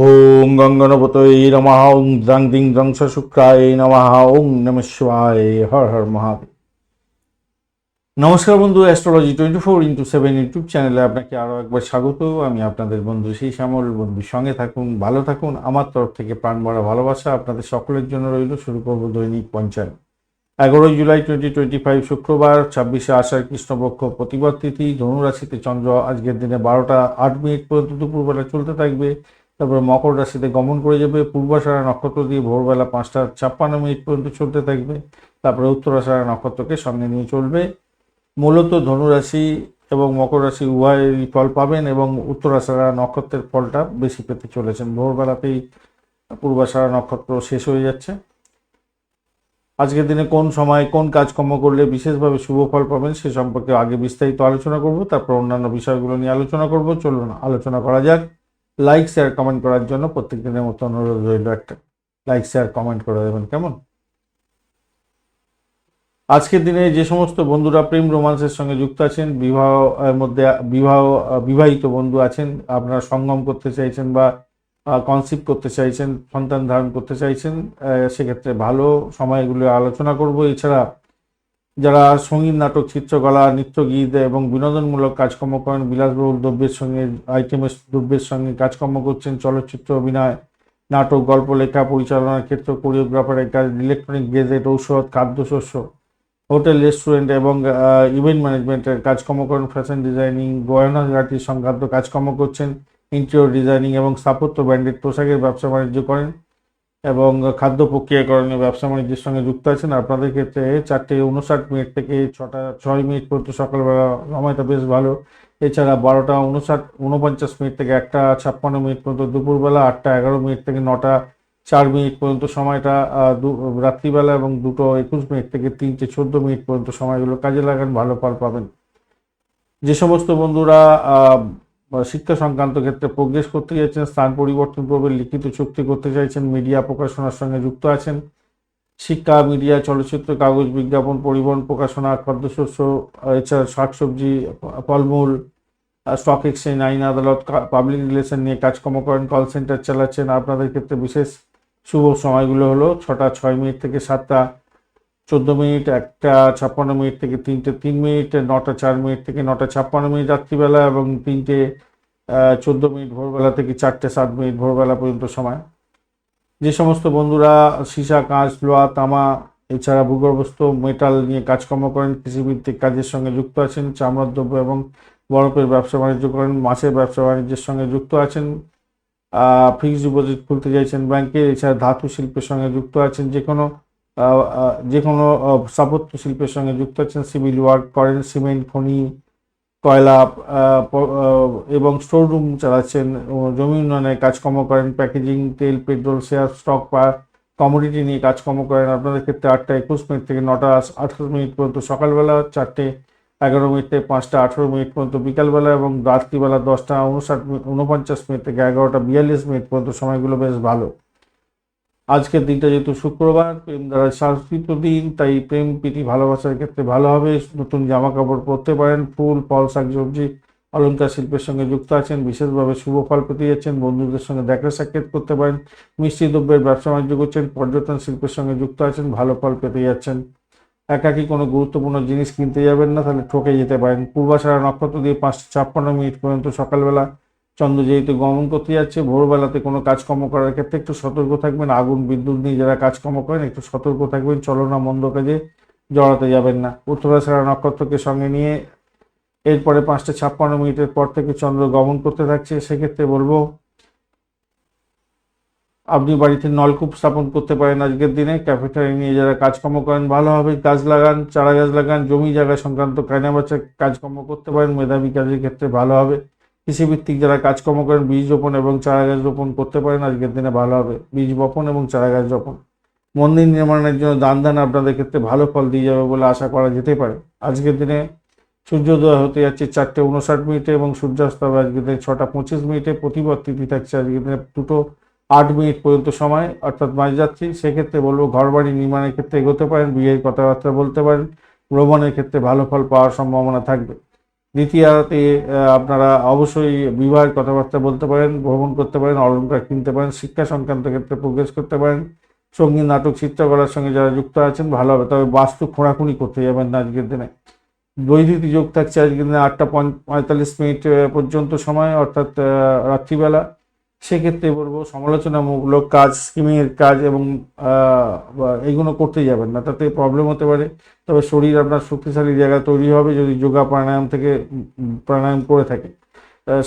ওম গঙ্গনপতয়ে নমঃ ওং দ্রাং দিং দ্রংস শুক্রায় নমঃ ওং নম শিবায় হর হর মহাদেব নমস্কার বন্ধু astrology twenty four into seven YouTube চ্যানেলে আপনাকে আরও একবার স্বাগত। আমি আপনাদের বন্ধু সেই শ্যামল। বন্ধুর সঙ্গে থাকুন, ভালো থাকুন, আমার তরফ থেকে প্রাণ ভরা ভালোবাসা আপনাদের সকলের জন্য রইল। শুরু করব দৈনিক পঞ্চায়েত। এগারোই জুলাই টোয়েন্টি টোয়েন্টি ফাইভ শুক্রবার, ছাব্বিশে আষাঢ় কৃষ্ণপক্ষ প্রতিবাদ তিথি। ধনুরাশিতে চন্দ্র আজকের দিনে বারোটা আট মিনিট পর্যন্ত দুপুরবেলা চলতে থাকবে। তারপরে মকর রাশিতে গমন করে যাবে, পূর্বাষাঢ়া নক্ষত্র দিয়ে ভোরবেলা পাঁচটা ছাপ্পান্ন মিনিট পর্যন্ত চলতে থাকবে। তারপরে উত্তরাষাঢ়া নক্ষত্রকে সঙ্গে নিয়ে চলবে। মূলত ধনুরাশি এবং মকর রাশি উভয়েরই ফল পাবেন এবং উত্তরাষাঢ়া নক্ষত্রের ফলটা বেশি পেতে চলেছেন। ভোরবেলাতেই পূর্বাষাঢ়া নক্ষত্র শেষ হয়ে যাচ্ছে। আজকের দিনে কোন সময় কোন কাজকর্ম করলে বিশেষভাবে শুভ ফল পাবেন সে সম্পর্কে আগে বিস্তারিত আলোচনা করব, তারপর অন্যান্য বিষয়গুলো নিয়ে আলোচনা করব। চলুন আলোচনা করা যাক। লাইক শেয়ার কমেন্ট করার জন্য প্রত্যেক দিনের মতো অনুরোধ রইল একটা। লাইক শেয়ার কমেন্ট করে দেবেন, কেমন? আজকের দিনে যে সমস্ত বন্ধুরা প্রেম রোমান্সের সঙ্গে যুক্ত আছেন, বিবাহ মধ্যে, বিবাহ বিবাহিত বন্ধু আছেন, আপনারা সঙ্গম করতে চাইছেন বা কনসিপ্ট করতে চাইছেন, সন্তান ধারণ করতে চাইছেন সেক্ষেত্রে ভালো সময়গুলো আলোচনা করব। এছাড়া যারা সংগীত, নাটক, চিত্রকলা, নৃত্যগীত এবং বিনোদনমূলক কাজকর্ম করেন, বিলাসবহুল দ্রব্যের সঙ্গে, আইটেমের দ্রব্যের সঙ্গে কাজকর্ম করছেন, চলচ্চিত্র, অভিনয়, নাটক, গল্প, লেখা পরিচালনার ক্ষেত্রে কোরিওগ্রাফারের কাজ ইলেকট্রনিক গেজেট, ঔষধ, খাদ্যশস্য, হোটেল, রেস্টুরেন্ট এবং ইভেন্ট ম্যানেজমেন্টের কাজকর্ম করেন, ফ্যাশন ডিজাইনিং গয়নাঘাটি সংক্রান্ত কাজকর্ম করছেন, ইন্টেরিয়র ডিজাইনিং এবং স্থাপত্য, ব্র্যান্ডেড পোশাকের ব্যবসা বাণিজ্য করেন। এবং খাদ্য প্রক্রিয়াকরণের ব্যবসা বাণিজ্যের সঙ্গে যুক্ত আছেন। আপনাদের ক্ষেত্রে চারটে উনষাট মিনিট থেকে ছটা, ছয় মিনিট পর্যন্ত সকালবেলা সময়টা বেশ ভালো। এছাড়া বারোটা উনষাট উনপঞ্চাশ মিনিট থেকে একটা ছাপ্পান্ন মিনিট পর্যন্ত দুপুরবেলা, আটটা এগারো মিনিট থেকে নটা, চার মিনিট পর্যন্ত সময়টা রাত্রিবেলা এবং দুটো একুশ মিনিট থেকে তিনটে চোদ্দ মিনিট পর্যন্ত সময়গুলো কাজে লাগান, ভালো ফল পাবেন। যে সমস্ত বন্ধুরা শিক্ষা সংক্রান্ত ক্ষেত্রে প্রোগ্রেস করতে চাইছেন, স্থান পরিবর্তন পূর্বে লিখিত চুক্তি করতে চাইছেন মিডিয়া প্রকাশনার সঙ্গে যুক্ত আছেন। শিক্ষা মিডিয়া চলচ্চিত্র, কাগজ বিজ্ঞাপন, পরিবহন, প্রকাশনা খাদ্যশস্য এছাড়া শাকসবজি, ফলমূল স্টক এক্সচেঞ্জ আইন, আদালত পাবলিক রিলেশন নিয়ে কাজকর্ম করেন কল সেন্টার চালাচ্ছেন। আপনাদের ক্ষেত্রে বিশেষ শুভ সময়গুলো হলো ছটা, ছয় মিনিট থেকে সাতটা। চোদ্দ মিনিট, একটা ছাপ্পান্ন মিনিট থেকে তিনটে, তিন মিনিট, নটা, চার মিনিট থেকে নটা, ছাপ্পান্ন মিনিট রাত্রিবেলা এবং তিনটে চোদ্দ মিনিট ভোরবেলা থেকে চারটে, সাত মিনিট ভোরবেলা পর্যন্ত সময়। যে সমস্ত বন্ধুরা, সীসা, কাঁচ লোহা তামা, এছাড়া ভূগর্ভস্থ মেটাল নিয়ে কাজকর্ম করেন, কৃষিভিত্তিক কাজের সঙ্গে যুক্ত আছেন, চামড়ার দ্রব্য এবং বরফের ব্যবসা বাণিজ্য করেন, মাছের ব্যবসা বাণিজ্যের সঙ্গে যুক্ত আছেন ফিক্সড ডিপোজিট খুলতে চাইছেন ব্যাংকে এছাড়া ধাতু শিল্পের সঙ্গে যুক্ত আছেন যে কোনো যে কোনো স্থাপত্য শিল্পের সঙ্গে যুক্ত আছেন, সিভিল ওয়ার্ক করেন, সিমেন্ট, খনি, কয়লা এবং স্টোর রুম চালাচ্ছেন জমি উন্নয়নের কাজকর্ম করেন, প্যাকেজিং, তেল, পেট্রোল, শেয়ার, স্টক বা কমোডিটি নিয়ে কাজকর্ম করেন। আপনাদের ক্ষেত্রে আটটা একুশ মিনিট থেকে নটা আঠারো মিনিট পর্যন্ত সকালবেলা, চারটে এগারো মিনিট থেকে পাঁচটা আঠেরো মিনিট পর্যন্ত বিকালবেলা এবং রাত্রিবেলা দশটা উনষাট উনপঞ্চাশ মিনিট থেকে এগারোটা বিয়াল্লিশ মিনিট পর্যন্ত। সময়গুলো বেশ ভালো। আজকের দিনটা যেহেতু শুক্রবার, প্রেম দ্বারা শাসিত দিন, তাই প্রেম প্রীতি, ভালোবাসার ক্ষেত্রে ভালো হবে। নতুন জামা কাপড় পরতে পারেন, ফুল, ফল শাকসবজি অলঙ্কার শিল্পের সঙ্গে যুক্ত আছেন, বিশেষভাবে শুভ ফল পেতে যাচ্ছেন, বন্ধুদের সঙ্গে দেখা সাক্ষাৎ করতে পারেন, মিষ্টি দ্রব্যের ব্যবসা বাণিজ্য করছেন, পর্যটন শিল্পের সঙ্গে যুক্ত আছেন, ভালো ফল পেতে যাচ্ছেন। একাকি কোনো গুরুত্বপূর্ণ জিনিস কিনতে যাবেন না, তাহলে ঠকে যেতে পারেন। পূর্বাশারা নক্ষত্র দিয়ে পাঁচটা ছাপ্পান্ন মিনিট পর্যন্ত সকালবেলা চন্দ্র যেহেতু গমন করতে যাচ্ছে, ভোরবেলাতে কোনো কাজকর্ম করার ক্ষেত্রে একটু সতর্ক থাকবেন, আগুন, বিদ্যুৎ নিয়ে যারা কাজকর্ম করেন একটু সতর্ক থাকবেন চলনা মন্দ কাজে জড়াতে যাবেন না। উত্তরাশারা নক্ষত্রকে সঙ্গে নিয়ে এরপরে পাঁচটা ছাপ্পান্ন মিনিটের পর থেকে চন্দ্র গমন করতে থাকছে। সেক্ষেত্রে বলব, আপনি বাড়িতে নলকূপ স্থাপন করতে পারেন আজকের দিনে। ক্যাফেটারি নিয়ে যারা কাজকর্ম করেন ভালোভাবে গাছ লাগান, চারা গাছ লাগান, জমি জায়গা সংক্রান্ত কায়নাবাচা কাজকর্ম করতে পারেন। মেধাবী কাজের ক্ষেত্রে ভালো হবে। কৃষিভিত্তিক যারা কাজকর্ম করেন, বীজ রোপণ এবং চারা গাছ রোপণ করতে পারেন, আজকের দিনে ভালো হবে। বীজ বপন এবং চারা গাছ রোপণ। মন্দির নির্মাণের জন্য দান দান আপনাদের ক্ষেত্রে ভালো ফল দিয়ে যাবে বলে আশা করা যেতে পারে। আজকের দিনে সূর্যোদয় হতে যাচ্ছে চারটে উনষাট মিনিটে এবং সূর্যাস্ত হবে আজকের দিনে ছটা পঁচিশ মিনিটে। প্রতিপদ তিথি থাকছে আজকের দিনে দুটো আট মিনিট পর্যন্ত সময়, অর্থাৎ মাঝরাত্রি সেক্ষেত্রে বলব ঘর বাড়ি নির্মাণের ক্ষেত্রে এগোতে পারেন, বিয়ের কথাবার্তা বলতে পারেন। ভ্রমণের ক্ষেত্রে ভালো ফল পাওয়ার সম্ভাবনা থাকবে। দ্বিতীয়তে আপনারা অবশ্যই বিবাহের কথাবার্তা বলতে পারেন, ভ্রমণ করতে পারেন অলঙ্কার কিনতে পারেন, শিক্ষা সংক্রান্ত ক্ষেত্রে প্রোগ্রেস করতে পারেন, সংগীত, নাটক চিত্রকলার সঙ্গে যারা যুক্ত আছেন, ভালো হবে। তবে বাস্তু খোঁড়াখুঁড়ি করতে যাবেন না আজকের দিনে। বৈদ্যুতিক যোগ থাকছে আজকের দিনে আটটা পঁয়- পঁয়তাল্লিশ মিনিট পর্যন্ত সময়, অর্থাৎ রাত্রিবেলা। সেক্ষেত্রে বলব সমালোচনামূলক কাজ, স্কিমিংয়ের কাজ এবং এগুলো করতে যাবেন না। তাতে প্রবলেম হতে পারে। তবে শরীর আপনার শক্তিশালী জায়গা তৈরি হবে যদি যোগা প্রাণায়াম থেকে প্রাণায়াম করে থাকে।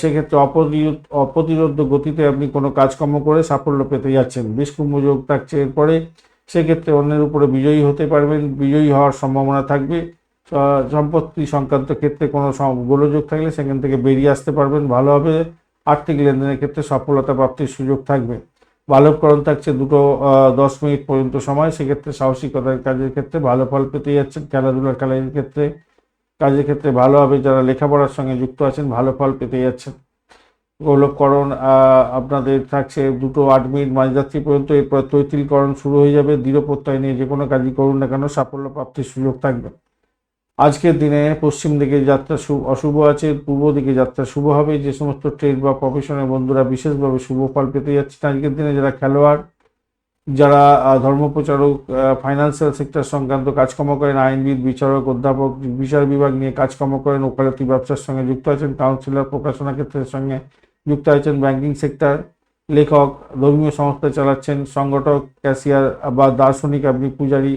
সেক্ষেত্রে অপ্রতিরোধ অপ্রতিরোধ গতিতে আপনি কোনো কাজকর্ম করে সাফল্য পেতে যাচ্ছেন। বেশ কুম্ভযোগ থাকছে এরপরে। সেক্ষেত্রে অন্যের উপরে বিজয়ী হতে পারবেন। বিজয়ী হওয়ার সম্ভাবনা থাকবে। সম্পত্তি সংক্রান্ত ক্ষেত্রে কোনো গোলযোগ থাকলে সেখান থেকে বেরিয়ে আসতে পারবেন। ভালোভাবে আর্থিক লেনদেনের ক্ষেত্রে সফলতা প্রাপ্তির সুযোগ থাকবে। বালবকরণ থাকছে দুটো দশ মিনিট পর্যন্ত সময়। সেক্ষেত্রে সাহসিকতার কাজের ক্ষেত্রে ভালো ফল পেতে যাচ্ছেন। খেলাধুলার খেলার ক্ষেত্রে, কাজের ক্ষেত্রে ভালো হবে। যারা লেখাপড়ার সঙ্গে যুক্ত আছেন, ভালো ফল পেতে যাচ্ছেন। গোলকরণ আপনাদের থাকছে দুটো আট মিনিট মাঝরাত্রি পর্যন্ত। এরপর তৈতিলকরণ শুরু হয়ে যাবে। দৃঢ় প্রত্যয় নিয়ে যে কোনো কাজই করুন না কেন, সাফল্য প্রাপ্তির সুযোগ থাকবে। আজকের দিনে পশ্চিম দিকে যাত্রা অশুভ আছে, পূর্ব দিকে যাত্রা শুভ হবে। যে সমস্ত ট্রেড বা প্রফেশনের বন্ধুরা বিশেষভাবে শুভ ফল পেতে যাচ্ছেন আজকের দিনে, যারা খেলোয়াড়, যারা ধর্মপ্রচারক ফাইন্যান্সিয়াল সেক্টর সংক্রান্ত কাজকর্ম করেন, আইনবিদ, বিচারক, অধ্যাপক, বিচার বিভাগ নিয়ে কাজকর্ম করেন, ওকালতি ব্যবসার সঙ্গে যুক্ত আছেন কাউন্সিলর প্রকাশনা ক্ষেত্রের সঙ্গে যুক্ত আছেন ব্যাংকিং সেক্টর লেখক, ধর্মীয় সংস্থা চালাচ্ছেন, সংগঠক ক্যাশিয়ার বা দার্শনিক, আপনি পূজারী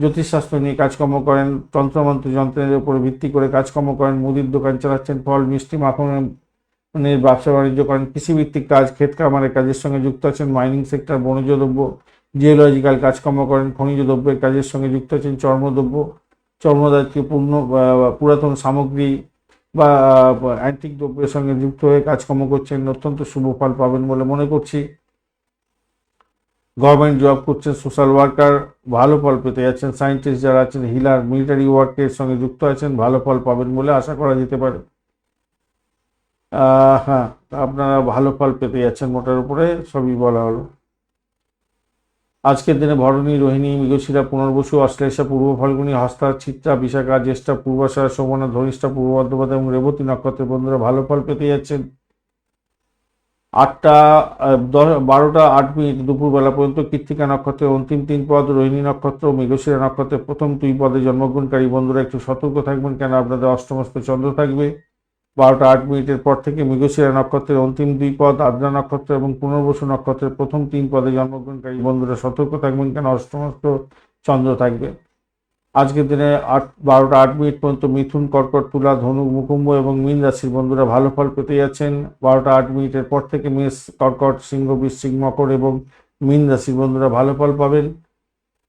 জ্যোতিষশাস্ত্র নিয়ে কাজকর্ম করেন, তন্ত্রমন্ত্র যন্ত্রের উপর ভিত্তি করে কাজকর্ম করেন, মুদির দোকান চালাচ্ছেন, ফল, মিষ্টি মাখনের ব্যবসা বাণিজ্য করেন, কৃষিভিত্তিক কাজ, ক্ষেত খামারের কাজের সঙ্গে যুক্ত আছেন মাইনিং সেক্টর বনজ দ্রব্য জিওলজিক্যাল কাজকর্ম করেন, খনিজ দ্রব্যের কাজের সঙ্গে যুক্ত আছেন চর্মদ্রব্য চর্মদায়কে পূর্ণ পুরাতন সামগ্রী বা অ্যান্টিক দ্রব্যের সঙ্গে যুক্ত হয়ে কাজকর্ম করছেন, অত্যন্ত শুভ ফল পাবেন বলে মনে করছি। গভর্নমেন্ট জব করছেন, সোশ্যাল ওয়ার্কার, ভালো ফল পেতে যাচ্ছেন, সায়েন্টিস্ট যারা আছেন, হিলার, মিলিটারি ওয়ার্কের সঙ্গে যুক্ত আছেন, ভালো ফল পাবেন বলে আশা করা যেতে পারে। হ্যাঁ আপনারা ভালো ফল পেতে যাচ্ছেন মোটার উপরে, সবই বলা হলো। আজকের দিনে ভরণী, রোহিণী, মৃগশিরা, পুনর্বসু, অশ্লেষা, পূর্ব ফাল্গুনী, হস্তা চিত্রা বিশাখা, জ্যেষ্ঠা, পূর্বাশা শোভনা ধনিষ্ঠা, পূর্ব বর্ধমান এবং রেবতী নক্ষত্রের বন্ধুরা ভালো ফল পেতে যাচ্ছেন। আটটা দশ, বারোটা, আট মিনিট দুপুরবেলা পর্যন্ত কৃত্তিকা নক্ষত্রের অন্তিম তিন পদ, রোহিণী নক্ষত্র ও মৃগশিরা নক্ষত্রের প্রথম দুই পদে জন্মগ্রহণকারী বন্ধুরা একটু সতর্ক থাকবেন কেন আপনাদের অষ্টমস্ত চন্দ্র থাকবে। বারোটা, আট মিনিটের পর থেকে মৃগশিরা নক্ষত্রের অন্তিম দুই পদ, আদ্রা নক্ষত্র এবং পুনর্বসু নক্ষত্রের প্রথম তিন পদে জন্মগ্রহণকারী বন্ধুরা সতর্ক থাকবেন কেন অষ্টমস্ত চন্দ্র থাকবে। আজকের দিনে আট, বারোটা আট মিনিট পর্যন্ত মিথুন, কর্কট, তুলা, ধনু মুকুম্ব এবং মীন রাশির বন্ধুরা ভালো ফল পেতে যাচ্ছেন। বারোটা আট মিনিটের পর থেকে মেষ, কর্কট, সিংহ, বৃশ্চিক, মকর এবং মীন রাশির বন্ধুরা ভালো ফল পাবেন।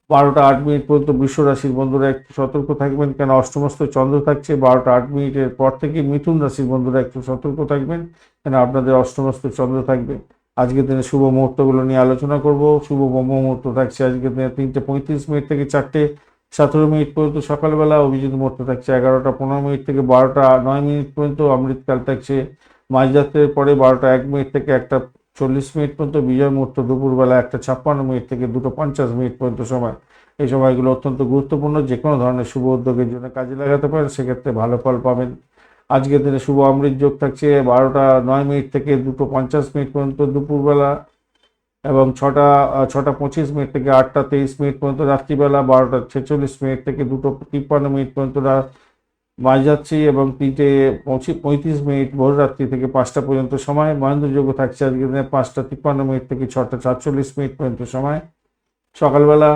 বারোটা আট মিনিট পর্যন্ত বিশ্ব রাশির বন্ধুরা একটু সতর্ক থাকবেন, কেন অষ্টমস্ত চন্দ্র থাকছে। বারোটা আট মিনিটের পর থেকে মিথুন রাশির বন্ধুরা একটু সতর্ক থাকবেন, কেন আপনাদের অষ্টমস্ত চন্দ্র থাকবে। আজকের দিনে শুভ মুহূর্তগুলো নিয়ে আলোচনা করব। শুভ মুহূর্ত থাকছে আজকের দিনে তিনটে পঁয়ত্রিশ মিনিট থেকে চারটে। সতেরো মিনিট পর্যন্ত সকালবেলা অভিজিৎ মুহূর্ত থাকছে এগারোটা, পনেরো মিনিট থেকে বারোটা, নয় মিনিট পর্যন্ত অমৃতকাল থাকছে। মাঝরাত্রের পরে বারোটা, এক মিনিট থেকে একটা চল্লিশ মিনিট পর্যন্ত, বিজয় মুহূর্ত দুপুরবেলা একটা ছাপ্পান্ন মিনিট থেকে দুটো পঞ্চাশ মিনিট পর্যন্ত সময়। এই সময়গুলো অত্যন্ত গুরুত্বপূর্ণ যে কোনো ধরনের শুভ উদ্যোগের জন্য কাজে লাগাতে পারেন, সেক্ষেত্রে ভালো ফল পাবেন। আজকের দিনে শুভ অমৃত যোগ থাকছে বারোটা, নয় মিনিট থেকে দুটো পঞ্চাশ মিনিট পর্যন্ত দুপুরবেলা। এবং ছটা ছটা পঁচিশ মিনিট থেকে আটটা তেইশ মিনিট পর্যন্ত, রাত্রিবেলা বারোটা ছেচল্লিশ মিনিট থেকে দুটো তিপ্পান্ন মিনিট পর্যন্ত মাঝরাত্রি এবং তিনটে পঁচিশ পঁয়ত্রিশ মিনিট ভোর রাত্রি থেকে পাঁচটা পর্যন্ত সময়। মহেন্দ্রযোগ্য থাকছে আজকে দিনে পাঁচটা তিপ্পান্ন মিনিট থেকে ছটা সাতচল্লিশ মিনিট পর্যন্ত সময়। সকালবেলা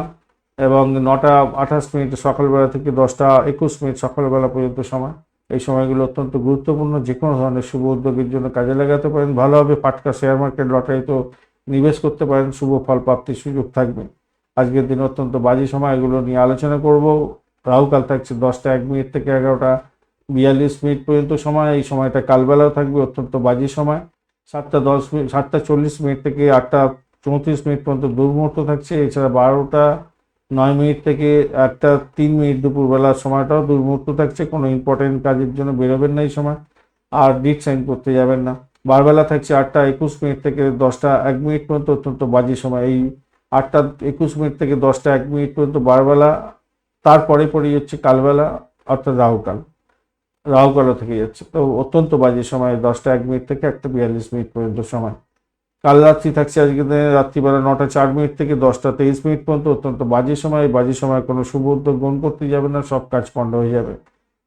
এবং নটা আঠাশ মিনিট সকালবেলা থেকে দশটা একুশ মিনিট সকালবেলা পর্যন্ত সময়। এই সময়গুলো অত্যন্ত গুরুত্বপূর্ণ। যে কোনো ধরনের শুভ উদ্যোগের জন্য কাজে লাগাতে পারেন। ভালোভাবে পাটকা শেয়ার মার্কেট লটারি তো নিবেশ করতে পারেন, শুভ ফল প্রাপ্তির সুযোগ থাকবে। আজকের দিন অত্যন্ত বাজে সময় এগুলো নিয়ে আলোচনা করব। রাহুকাল থাকছে দশটা এক মিনিট থেকে এগারোটা বিয়াল্লিশ মিনিট পর্যন্ত সময়। এই সময়টা কালবেলাও থাকবে, অত্যন্ত বাজে সময়। সাতটা দশ মিনিট, সাতটা চল্লিশ মিনিট থেকে আটটা চৌত্রিশ মিনিট পর্যন্ত দুর্মুহূর্ত থাকছে। এছাড়া বারোটা নয় মিনিট থেকে একটা তিন মিনিট দুপুরবেলার সময়টাও দুর্মুহূর্ত থাকছে। কোনো ইম্পর্টেন্ট কাজের জন্য বেরোবেন না এই সময়। আর ডিট সাইন করতে যাবেন না। বারবেলা থাকছে আটটা একুশ মিনিট থেকে দশটা এক মিনিট পর্যন্ত অত্যন্ত বাজে সময়। এই আটটা একুশ মিনিট থেকে দশটা এক মিনিট পর্যন্ত বারবেলা, তারপরে পরেই হচ্ছে কালবেলা, অর্থাৎ রাহুকাল। রাহুকালও থেকে যাচ্ছে। তো অত্যন্ত বাজে সময়, দশটা এক মিনিট থেকে একটা বিয়াল্লিশ মিনিট পর্যন্ত সময়। কাল রাত্রি থাকছে আজকে দিনে, রাত্রিবেলা নটা চার মিনিট থেকে দশটা তেইশ মিনিট পর্যন্ত অত্যন্ত বাজে সময়। বাজে সময় কোনো শুভ উদ্যোগ গ্রহণ করতে যাবে না, সব কাজ পণ্ড হয়ে যাবে।